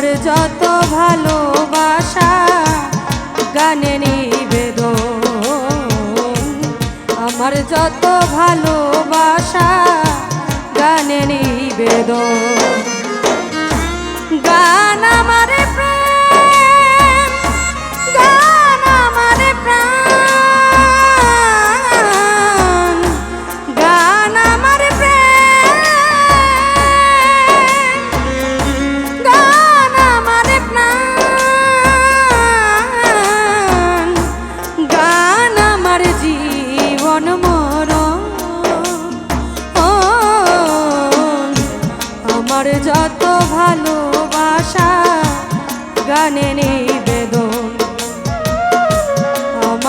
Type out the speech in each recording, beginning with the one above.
তোমার যত ভালোবাসা গানে নিবেদন আমার যত ভালোবাসা গানে নিবেদন গান আমার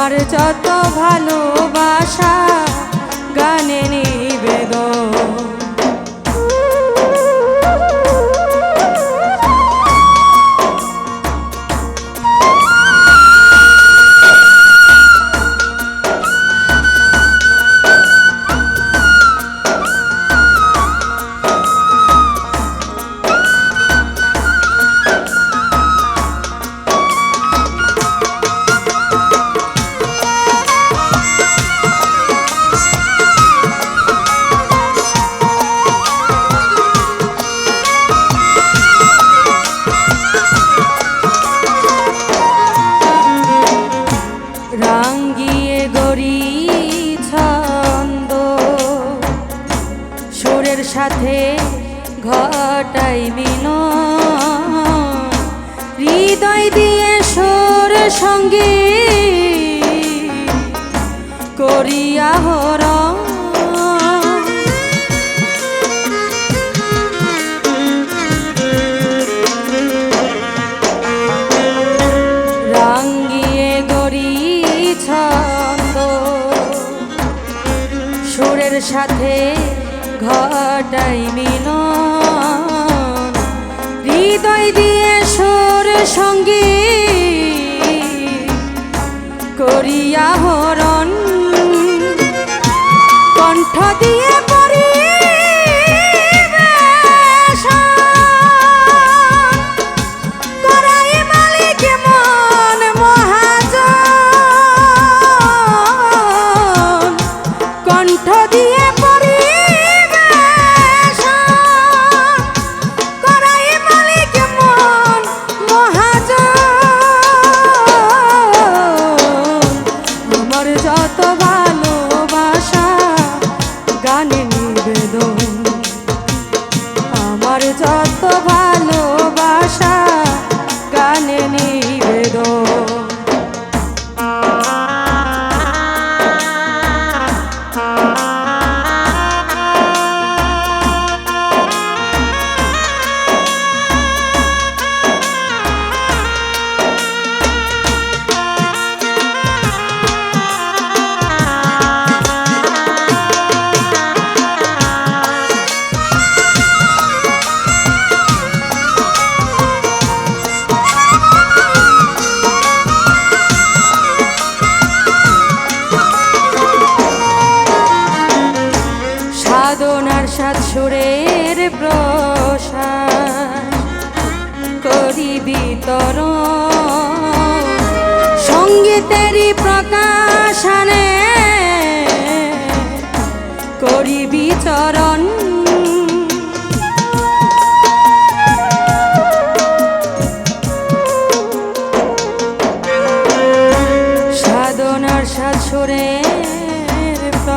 তোমার যত ভালোবাসা গানে নিবেদন। সাথে ঘটাই মিল হৃদয় দিয়ে সোর সঙ্গে করিয়া হরম ঘটাই মিলন। হৃদয় দিয়ে সুর সঙ্গী করিয়া হর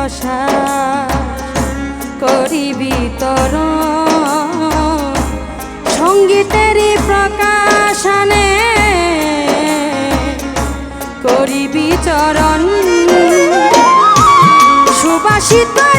রসা করিবি তর। সঙ্গীতের প্রকাশনে করিবি চরণ। সুবাসিত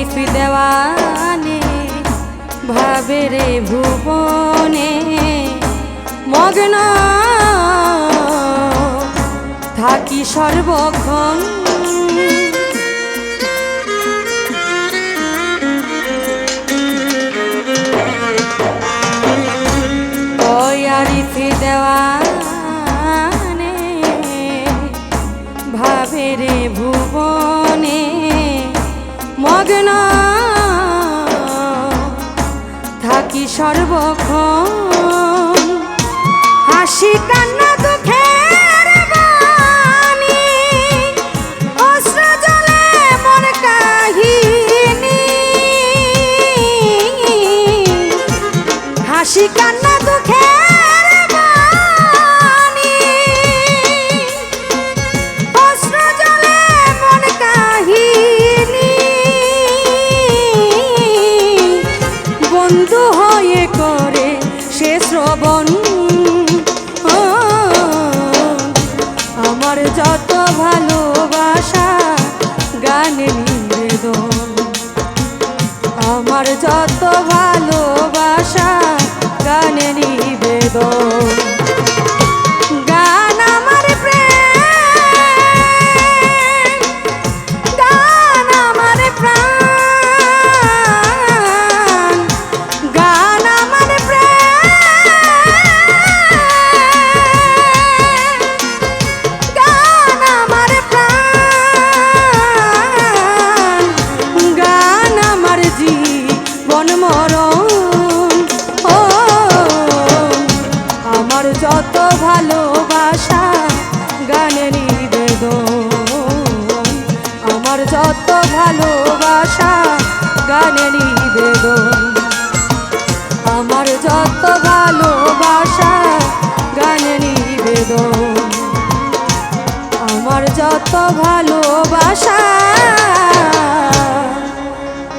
পৃথিবী দেওয়ানে ভাবে রে ভুবনে মগ্ন। থাকি সর্বক্ষণ সর্বক্ষণ। হাসি কান্না দুঃখের হাসি কান্না করে সে শ্রবণ। আমার যত ভালোবাসা গানে নিবেদন। আমার যত ভালোবাসা গানে নিবেদন। যত ভালোবাসা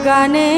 গানে